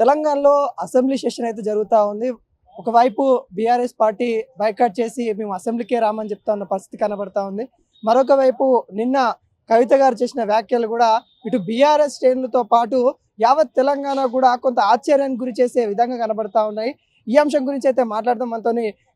తెలంగాణలో assembly session అయితే జరుగుతూ ఉంది. ఒకవైపు బీఆర్ఎస్ పార్టీ బైకాట్ చేసి మేము అసెంబ్లీకే రామని చెప్తా ఉన్న పరిస్థితి కనబడతా ఉంది. మరొక వైపు నిన్న కవిత గారు చేసిన వ్యాఖ్యలు కూడా ఇటు బీఆర్ఎస్ శ్రేణులతో పాటు యావత్ తెలంగాణ కూడా కొంత ఆశ్చర్యానికి గురి చేసే విధంగా కనబడతా ఉన్నాయి. ఈ అంశం గురించి అయితే మాట్లాడదాం. మనతో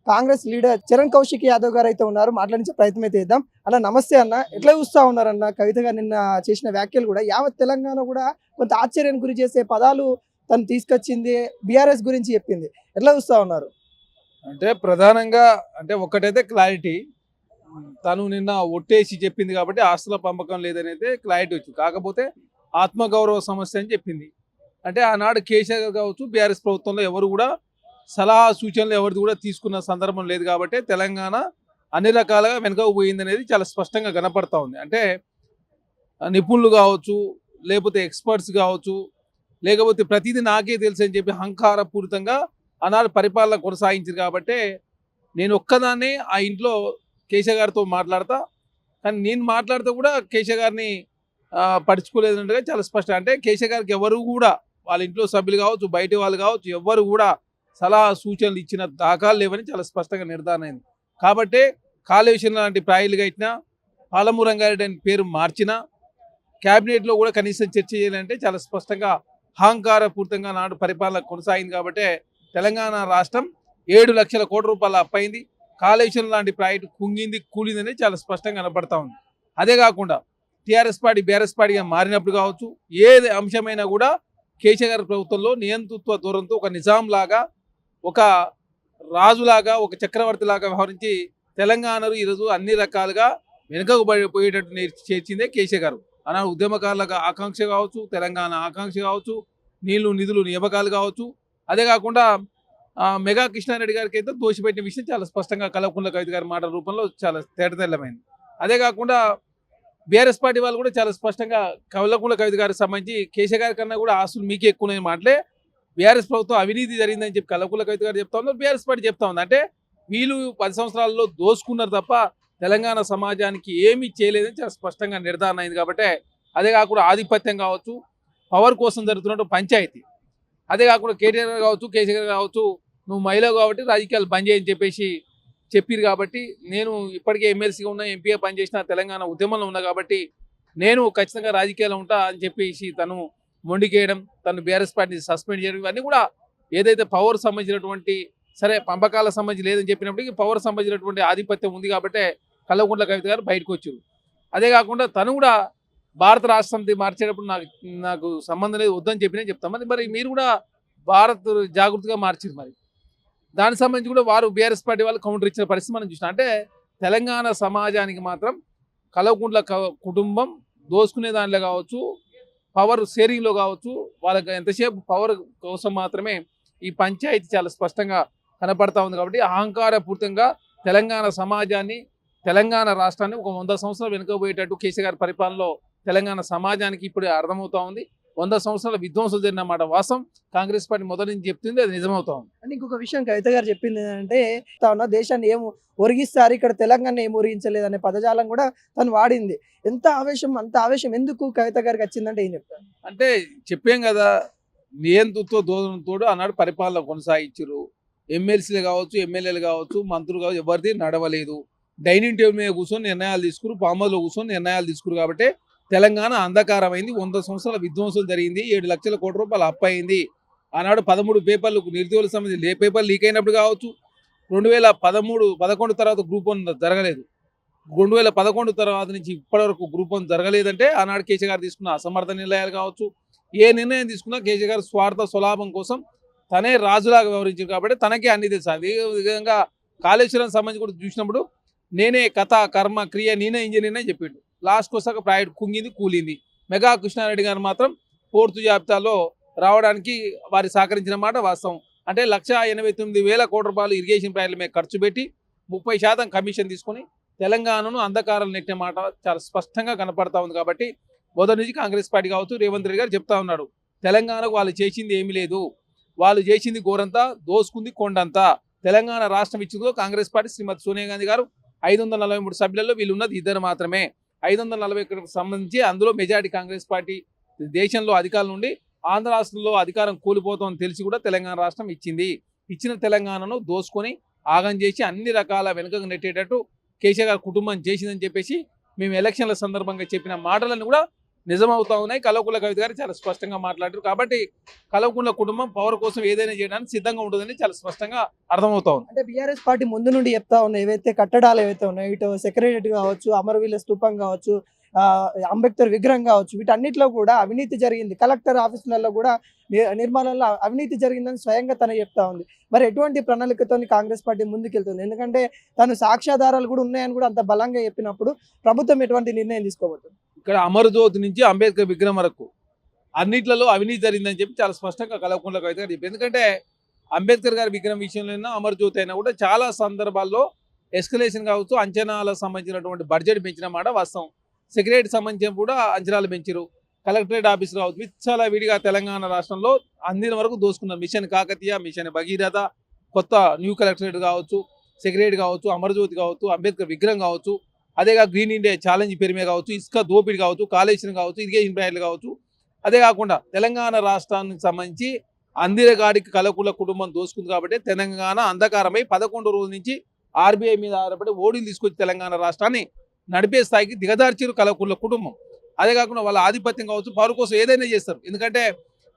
కాంగ్రెస్ లీడర్ చరణ్ కౌశిక్ యాదవ్ గారు అయితే ఉన్నారు. మాట్లాడించే ప్రయత్నం అయితే చేద్దాం. అన్న నమస్తే అన్న. ఎట్లా చూస్తా ఉన్నారన్న కవిత గారు నిన్న చేసిన వ్యాఖ్యలు కూడా యావత్ తెలంగాణ కూడా కొంత ఆశ్చర్యానికి గురి చేసే పదాలు తను తీసుకొచ్చింది బీఆర్ఎస్ గురించి చెప్పింది. ఎట్లా చూస్తూ ఉన్నారు? అంటే ప్రధానంగా అంటే ఒకటైతే క్లారిటీ తను నిన్న ఒట్టేసి చెప్పింది కాబట్టి ఆస్తుల పంపకం లేదనేది క్లారిటీ వచ్చింది. కాకపోతే ఆత్మగౌరవ సమస్య అని చెప్పింది. అంటే ఆనాడు కేసీఆర్ కావచ్చు బీఆర్ఎస్ ప్రభుత్వంలో ఎవరు కూడా సలహా సూచనలు ఎవరిది కూడా తీసుకున్న సందర్భం లేదు కాబట్టి తెలంగాణ అన్ని రకాలుగా వెనుకకు పోయింది అనేది చాలా స్పష్టంగా కనపడతా ఉంది. అంటే నిపుణులు కావచ్చు లేకపోతే ఎక్స్పర్ట్స్ కావచ్చు లేకపోతే ప్రతిదీ నాకే తెలుసు అని చెప్పి అహంకారపూరితంగా ఆనాడు పరిపాలన కొనసాగించారు కాబట్టి నేను ఒక్కదాన్నే ఆ ఇంట్లో కేశవ గారితో మాట్లాడతా. కానీ నేను మాట్లాడితే కూడా కేశవ గారిని పడుచుకోలేదంటే చాలా స్పష్టం అంటే కేశవ గారికి ఎవరు కూడా వాళ్ళ ఇంట్లో సభ్యులు కావచ్చు బయట వాళ్ళు కావచ్చు ఎవరు కూడా సలహా సూచనలు ఇచ్చిన దాఖలు లేవని చాలా స్పష్టంగా నిర్ధారణ అయింది. కాబట్టి కాళేశ్వరం లాంటి ప్రాయులు కట్టినా పాలమూరు రంగారెడ్డి అని పేరు మార్చినా క్యాబినెట్లో కూడా కనీసం చర్చ చేయాలంటే చాలా స్పష్టంగా అహంకారపూర్తంగా నాడు పరిపాలన కొనసాగింది కాబట్టి తెలంగాణ రాష్ట్రం ఏడు లక్షల కోట్ల రూపాయల అప్పైంది కాళేశ్వరం లాంటి ప్రాజెక్టు కుంగింది కూలిందని చాలా స్పష్టంగా కనబడతా ఉంది. అదే కాకుండా టీఆర్ఎస్ పార్టీ బీఆర్ఎస్ పార్టీగా మారినప్పుడు కావచ్చు ఏది అంశమైనా కూడా కేసీఆర్ గారి ప్రభుత్వంలో నియంతృత్వ దూరంతో ఒక నిజాం లాగా ఒక రాజులాగా ఒక చక్రవర్తి లాగా వ్యవహరించి తెలంగాణను ఈరోజు అన్ని రకాలుగా వెనుకకు పోయేటట్టు నేర్చి చేర్చిందే కేసీఆర్ గారు. అనా ఉద్యమకారులకు ఆకాంక్ష కావచ్చు తెలంగాణ ఆకాంక్ష కావచ్చు నీళ్ళు నిధులు నియామకాలు కావచ్చు. అదే కాకుండా మెగా కృష్ణారెడ్డి గారికి అయితే దోషిపెట్టిన విషయం చాలా స్పష్టంగా కలవకుండ కవిత గారి మాట రూపంలో చాలా తేటతెల్లమైంది. అదే కాకుండా బీఆర్ఎస్ పార్టీ వాళ్ళు కూడా చాలా స్పష్టంగా కవలకుండ కవిత గారికి సంబంధించి కేసీఆర్ గారి కన్నా కూడా ఆస్తులు మీకే ఎక్కువ మాటలే. బీఆర్ఎస్ ప్రభుత్వం అవినీతి జరిగిందని చెప్పి కలవకుండ కవిత గారు చెప్తా ఉన్నారు. బీఆర్ఎస్ పార్టీ చెప్తా ఉంది. అంటే వీళ్ళు పది సంవత్సరాల్లో దోసుకున్నారు తప్ప తెలంగాణ సమాజానికి ఏమీ చేయలేదని చాలా స్పష్టంగా నిర్ధారణ అయింది కాబట్టి అదే కాకుండా ఆధిపత్యం కావచ్చు పవర్ కోసం జరుగుతున్నట్టు పంచాయతీ. అదే కాకుండా కేటీఆర్ గారు కావచ్చు కేసీఆర్ కావచ్చు నువ్వు మహిళ కాబట్టి రాజకీయాలు బంద్ చేయని చెప్పేసి చెప్పిరు కాబట్టి నేను ఇప్పటికే ఎమ్మెల్సీగా ఉన్నా ఎంపీగా పనిచేసిన తెలంగాణ ఉద్యమంలో ఉన్నా కాబట్టి నేను ఖచ్చితంగా రాజకీయాల్లో ఉంటా అని చెప్పేసి తను మొండికేయడం తను బీఆర్ఎస్ పార్టీ సస్పెండ్ చేయడం ఇవన్నీ కూడా ఏదైతే పవర్ సంబంధించినటువంటి సరే పంపకాల సంబంధించి లేదని చెప్పినప్పటికీ పవర్ సంబంధించినటువంటి ఆధిపత్యం ఉంది కాబట్టి కల్లకుంట్ల కవిత గారు బయటకు వచ్చారు. అదే కాకుండా తను కూడా భారత రాష్ట్రంతి మార్చేటప్పుడు నాకు నాకు సంబంధం లేదు వద్దని చెప్పినా చెప్తాం. మరి మరి మీరు కూడా భారత్ జాగృతిగా మార్చారు మరి. దానికి సంబంధించి కూడా వారు బీఆర్ఎస్ పార్టీ వాళ్ళు కౌంటర్ ఇచ్చిన పరిస్థితి మనం చూసినా. అంటే తెలంగాణ సమాజానికి మాత్రం కలవకుంట్ల కుటుంబం దోసుకునే దానిలో కావచ్చు పవర్ షేరింగ్లో కావచ్చు వాళ్ళకి ఎంతసేపు పవర్ కోసం మాత్రమే ఈ పంచాయతీ చాలా స్పష్టంగా కనపడతా ఉంది కాబట్టి అహంకారపూర్తంగా తెలంగాణ సమాజాన్ని తెలంగాణ రాష్ట్రాన్ని ఒక వంద సంవత్సరాలు వెనుకపోయేటట్టు కేసీఆర్ గారి పరిపాలనలో తెలంగాణ సమాజానికి ఇప్పుడు అర్థమవుతా ఉంది. వంద సంవత్సరాల విధ్వంసం జరిగిన మాట వాస్తవం. కాంగ్రెస్ పార్టీ మొదటి నుంచి చెప్తుంది అది నిజమవుతా ఉంది. అంటే ఇంకొక విషయం కవిత గారు చెప్పింది ఏంటంటే తాను దేశాన్ని ఏం ఒరిగిస్తారు ఇక్కడ తెలంగాణ ఏం ఒరిగించలేదు అనే పదజాలం కూడా తను వాడింది. ఎంత ఆవేశం అంత ఆవేశం ఎందుకు కవిత గారికి వచ్చిందంటే ఏం చెప్తారు? అంటే చెప్పాం కదా నియంతృత్వ దోదనంతో ఆనాడు పరిపాలన కొనసాగించారు ఎమ్మెల్సీలు కావచ్చు ఎమ్మెల్యేలు కావచ్చు మంత్రులు కావచ్చు ఎవరిది నడవలేదు. డైనింగ్ టేబుల్ మీద కూర్చొని నిర్ణయాలు తీసుకురు పామలో కూర్చొని నిర్ణయాలు తీసుకురు కాబట్టి తెలంగాణ అంధకారమైంది. వంద సంవత్సరాల విధ్వంసం జరిగింది. ఏడు లక్షల కోటి రూపాయలు అప్పు అయింది. ఆనాడు పదమూడు పేపర్లు నిరుద్యోగుల సంబంధించి లే పేపర్ లీక్ అయినప్పుడు కావచ్చు రెండు వేల పదమూడు పదకొండు తర్వాత గ్రూప్ వన్ జరగలేదు. రెండు వేల పదకొండు తర్వాత నుంచి ఇప్పటివరకు గ్రూప్ వన్ జరగలేదంటే ఆనాడు కేసీ గారు తీసుకున్న అసమర్థ నిర్ణయాలు కావచ్చు ఏ నిర్ణయం తీసుకున్నా కేసీ గారు స్వార్థ స్వలాభం కోసం తనే రాజులాగా వ్యవహరించారు కాబట్టి తనకే అన్ని తెలుసు. అదే విధంగా కాళేశ్వరం సంబంధించి కూడా చూసినప్పుడు నేనే కథ కర్మ క్రియ నేనే ఇంజనీర్ అని చెప్పిండు లాస్ట్కి వస్తాక ప్రాజెక్ట్ కుంగింది కూలింది. మెగా కృష్ణారెడ్డి గారు మాత్రం పూర్తి జాబితాలో రావడానికి వారి సహకరించిన మాట వాస్తవం. అంటే లక్ష ఎనభై తొమ్మిది వేల కోట్ల రూపాయలు ఇరిగేషన్ ప్రాజెక్టుల మీద ఖర్చు పెట్టి ముప్పై శాతం కమిషన్ తీసుకొని తెలంగాణను అంధకారాలు నెట్టిన మాట చాలా స్పష్టంగా కనపడతా ఉంది కాబట్టి మొదటి నుంచి కాంగ్రెస్ పార్టీ కావచ్చు రేవంత్ రెడ్డి గారు చెప్తా ఉన్నాడు. తెలంగాణకు వాళ్ళు చేసింది ఏమీ లేదు. వాళ్ళు చేసింది ఘోరంతా దోసుకుంది కొండంతా. తెలంగాణ రాష్ట్రం ఇచ్చిందో కాంగ్రెస్ పార్టీ శ్రీమతి సోనియా గాంధీ గారు ఐదు వందల నలభై మూడు సభ్యులలో వీళ్ళు ఉన్నది ఇద్దరు మాత్రమే. ఐదు వందల నలభై ఒకటికి సంబంధించి అందులో మెజారిటీ కాంగ్రెస్ పార్టీ దేశంలో అధికారుల నుండి ఆంధ్ర రాష్ట్రంలో అధికారం కూలిపోతామని తెలిసి కూడా తెలంగాణ రాష్ట్రం ఇచ్చింది. ఇచ్చిన తెలంగాణను దోసుకొని ఆగం చేసి అన్ని రకాల వెనుకకు నెట్టేటట్టు కేసీఆర్ కుటుంబం చేసిందని చెప్పేసి మేము ఎలక్షన్ల సందర్భంగా చెప్పిన మాటలను కూడా నిజమవుతా ఉన్నాయి. కలవకుల కవిత గారు చాలా స్పష్టంగా మాట్లాడారు. కాబట్టి కలవకుల కుటుంబం పవర్ కోసం ఏదైనా చేయడానికి సిద్ధంగా ఉంటుందని చాలా స్పష్టంగా అర్థమవుతా ఉంది. అంటే బీఆర్ఎస్ పార్టీ ముందు నుండి చెప్తా ఉన్నాయి. ఏవైతే కట్టడాలు ఏవైతే ఉన్నాయో ఇటు సెక్రటరీ కావచ్చు అమరవీల స్తూపం కావచ్చు ఆ, అంబేద్కర్ విగ్రహం కావచ్చు వీటన్నిటిలో కూడా అవినీతి జరిగింది. కలెక్టర్ ఆఫీసులలో కూడా నిర్మాణంలో అవినీతి జరిగిందని స్వయంగా తను చెప్తా ఉంది. మరి ఎటువంటి ప్రణాళికతో కాంగ్రెస్ పార్టీ ముందుకెళ్తుంది? ఎందుకంటే తను సాక్ష్యాధారాలు కూడా ఉన్నాయని కూడా అంత బలంగా చెప్పినప్పుడు ప్రభుత్వం ఎటువంటి నిర్ణయం తీసుకోబోతుంది? ఇక్కడ అమరజ్యోతి నుంచి అంబేద్కర్ విగ్రహం వరకు. అన్నిట్లలో అవినీతి జరిగిందని చెప్పి చాలా స్పష్టంగా కలవకుండా అయితే చెప్పి. ఎందుకంటే అంబేద్కర్ గారి విగ్రహం విషయంలో అమరజ్యోతి అయినా కూడా చాలా సందర్భాల్లో ఎస్కలేషన్ కావచ్చు అంచనాలకు సంబంధించినటువంటి బడ్జెట్ పెంచిన మాట వాస్తవం. సెక్రటరీ సంబంధించిన కూడా అంచనాలు పెంచారు కలెక్టరేట్ ఆఫీస్ కావచ్చు విచ్చాల విడిగా తెలంగాణ రాష్ట్రంలో అందిన వరకు దోసుకున్న మిషన్ కాకతీయ మిషన్ భగీరథ కొత్త న్యూ కలెక్టరేట్ కావచ్చు సెక్రటరీ కావచ్చు అమరజ్యోతి కావచ్చు అంబేద్కర్ విగ్రహం కావచ్చు. అదేగా గ్రీన్ ఇండియా ఛాలెంజ్ పేరు మీద కావచ్చు ఇసుక దోపిడి కావచ్చు కాళేశ్వరం కావచ్చు ఇరిగేషన్ ప్రాజెక్టులు కావచ్చు. అదే కాకుండా తెలంగాణ రాష్ట్రానికి సంబంధించి అందిరగాడికి కలకుల కుటుంబం దోసుకుంది కాబట్టి తెలంగాణ అంధకారమై పదకొండు రోజుల నుంచి ఆర్బీఐ మీద ఆధారపడి ఓడీలు తీసుకొచ్చి తెలంగాణ రాష్ట్రాన్ని నడిపే స్థాయికి దిగదార్చిరు కలకుల కుటుంబం. అదే కాకుండా వాళ్ళ ఆధిపత్యం కావచ్చు పౌరు కోసం ఏదైనా చేస్తారు. ఎందుకంటే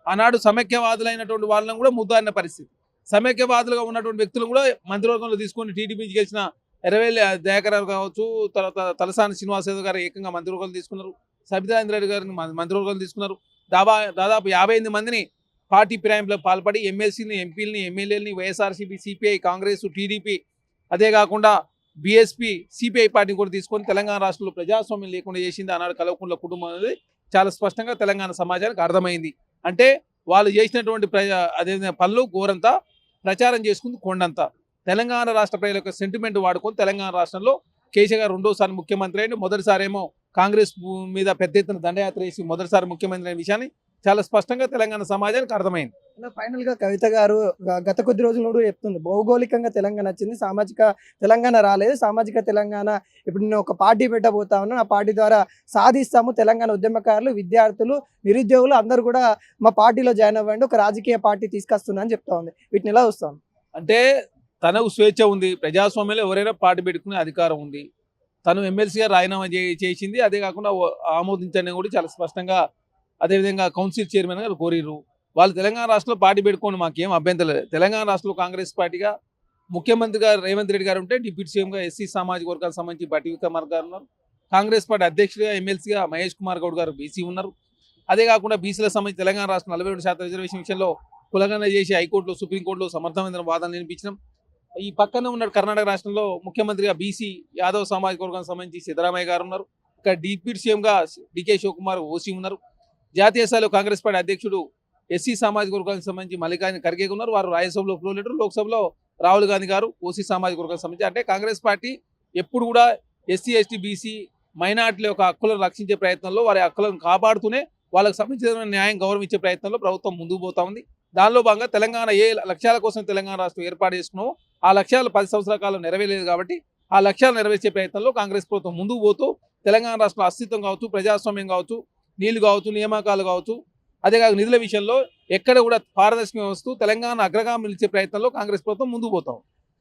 ఆనాడు సమైక్యవాదులైనటువంటి వాళ్ళని కూడా ముద్దారిన పరిస్థితి. సమైక్యవాదులుగా ఉన్నటువంటి వ్యక్తులు కూడా మంత్రివర్గంలో తీసుకొని టీడీపీ గెలిచిన ఎర్రవేలి దయాకర్ కావచ్చు తర్వాత తలసాని శ్రీనివాసరావు గారు ఏకంగా మంత్రివర్గాలు తీసుకున్నారు. సబితాంద్ర గారిని మంత్రివర్గాలు తీసుకున్నారు. దాబా దాదాపు యాభై ఎనిమిది మందిని పార్టీ ఫిరాయింపులో పాల్పడి ఎమ్మెల్సీని ఎంపీలని ఎమ్మెల్యేలని వైఎస్ఆర్సీపీ సిపిఐ కాంగ్రెస్ టీడీపీ అదే కాకుండా బీఎస్పీ సిపిఐ పార్టీని కూడా తీసుకొని తెలంగాణ రాష్ట్రంలో ప్రజాస్వామ్యం లేకుండా చేసింది ఆనాడు కలవకుంట్ల కుటుంబం అనేది చాలా స్పష్టంగా తెలంగాణ సమాజానికి అర్థమైంది. అంటే వాళ్ళు చేసినటువంటి ప్రజా అదే పనులు ఘోరంతా ప్రచారం చేసుకుంది కొండంతా. తెలంగాణ రాష్ట్ర ప్రజల యొక్క సెంటిమెంట్ వాడుకొని తెలంగాణ రాష్ట్రంలో కేసీఆర్ గారు రెండోసారి ముఖ్యమంత్రి అయిన మొదటిసారి ఏమో కాంగ్రెస్ మీద పెద్ద ఎత్తున దండయాత్ర చేసి మొదటిసారి ముఖ్యమంత్రి అయిన విషయాన్ని చాలా స్పష్టంగా తెలంగాణ సమాజానికి అర్థమైంది. ఫైనల్గా కవిత గారు గత కొద్ది రోజులు కూడా చెప్తుంది భౌగోళికంగా తెలంగాణ వచ్చింది సామాజిక తెలంగాణ రాలేదు. సామాజిక తెలంగాణ ఇప్పుడు నేను ఒక పార్టీ పెట్టబోతా ఉన్నాను. ఆ పార్టీ ద్వారా సాధిస్తాము. తెలంగాణ ఉద్యమకారులు విద్యార్థులు నిరుద్యోగులు అందరూ కూడా మా పార్టీలో జాయిన్ అవ్వండి. ఒక రాజకీయ పార్టీ తీసుకొస్తున్నా అని చెప్తా ఉంది. వీటిని ఎలా వస్తాం అంటే తనకు స్వేచ్ఛ ఉంది. ప్రజాస్వామ్యంలో ఎవరైనా పార్టీ పెట్టుకునే అధికారం ఉంది. తను ఎమ్మెల్సీగా రాజీనామా చే- చేసింది. అదే కాకుండా ఆమోదించని కూడా చాలా స్పష్టంగా అదేవిధంగా కౌన్సిల్ చైర్మన్ గారు కోరిరు వాళ్ళు తెలంగాణ రాష్ట్రంలో పార్టీ పెట్టుకోండి మాకేం అభ్యంతరం లేదు. తెలంగాణ రాష్ట్రంలో కాంగ్రెస్ పార్టీగా ముఖ్యమంత్రిగా రేవంత్ రెడ్డి గారు ఉంటే డిప్యూటీ సీఎంగా ఎస్సీ సామాజిక వర్గాలకు సంబంధించి బట్టి విక్రమార్ గారు ఉన్నారు. కాంగ్రెస్ పార్టీ అధ్యక్షుడిగా ఎమ్మెల్సీగా మహేష్ కుమార్ గౌడ్ గారు బీసీ ఉన్నారు. అదే కాకుండా బీసీలకు సంబంధించి తెలంగాణ రాష్ట్రం నలభై రెండు శాతం రిజర్వేషన్ విషయంలో కులగన చేసి హైకోర్టులో సుప్రీంకోర్టులో సమర్థమైన వాదనలు వినిపించడం ఈ పక్కనే ఉన్న కర్ణాటక రాష్ట్రంలో ముఖ్యమంత్రిగా బీసీ యాదవ్ సామాజిక వర్గానికి సంబంధించి సిద్ధరామయ్య గారు ఉన్నారు. ఇక్కడ డిప్యూటీ సీఎంగా డికే శివకుమార్ ఓసీ ఉన్నారు. జాతీయ స్థాయిలో కాంగ్రెస్ పార్టీ అధ్యక్షుడు ఎస్సీ సామాజిక వర్గానికి సంబంధించి మల్లికార్జున ఖర్గే ఉన్నారు. వారు రాజ్యసభలో ఫ్లో లీడర్ లోక్సభలో రాహుల్ గాంధీ గారు ఓసీ సామాజిక వర్గానికి సంబంధించి. అంటే కాంగ్రెస్ పార్టీ ఎప్పుడు కూడా ఎస్సీ ఎస్టీ బీసీ మైనార్టీల యొక్క హక్కులను రక్షించే ప్రయత్నంలో వారి హక్కులను కాపాడుతూనే వాళ్ళకి సంబంధించిన న్యాయం గౌరవం ఇచ్చే ప్రయత్నంలో ప్రభుత్వం ముందుకు పోతా ఉంది. దానిలో భాగంగా తెలంగాణ ఏ లక్ష్యాల కోసం తెలంగాణ రాష్ట్రం ఏర్పాటు చేసుకున్నామో ఆ లక్ష్యాలు పది సంవత్సరాల కాలం నెరవేరలేదు కాబట్టి ఆ లక్ష్యాలు నెరవేర్చే ప్రయత్నంలో కాంగ్రెస్ ప్రభుత్వం ముందుకు పోతూ తెలంగాణ రాష్ట్రం అస్తిత్వం కావచ్చు ప్రజాస్వామ్యం కావచ్చు నీళ్ళు కావచ్చు నియామకాలు కావచ్చు అదే కాక నిధుల విషయంలో ఎక్కడ కూడా పారదర్శకం వస్తూ తెలంగాణ అగ్రగామి నిలిచే ప్రయత్నంలో కాంగ్రెస్ ప్రభుత్వం ముందుకు పోతాం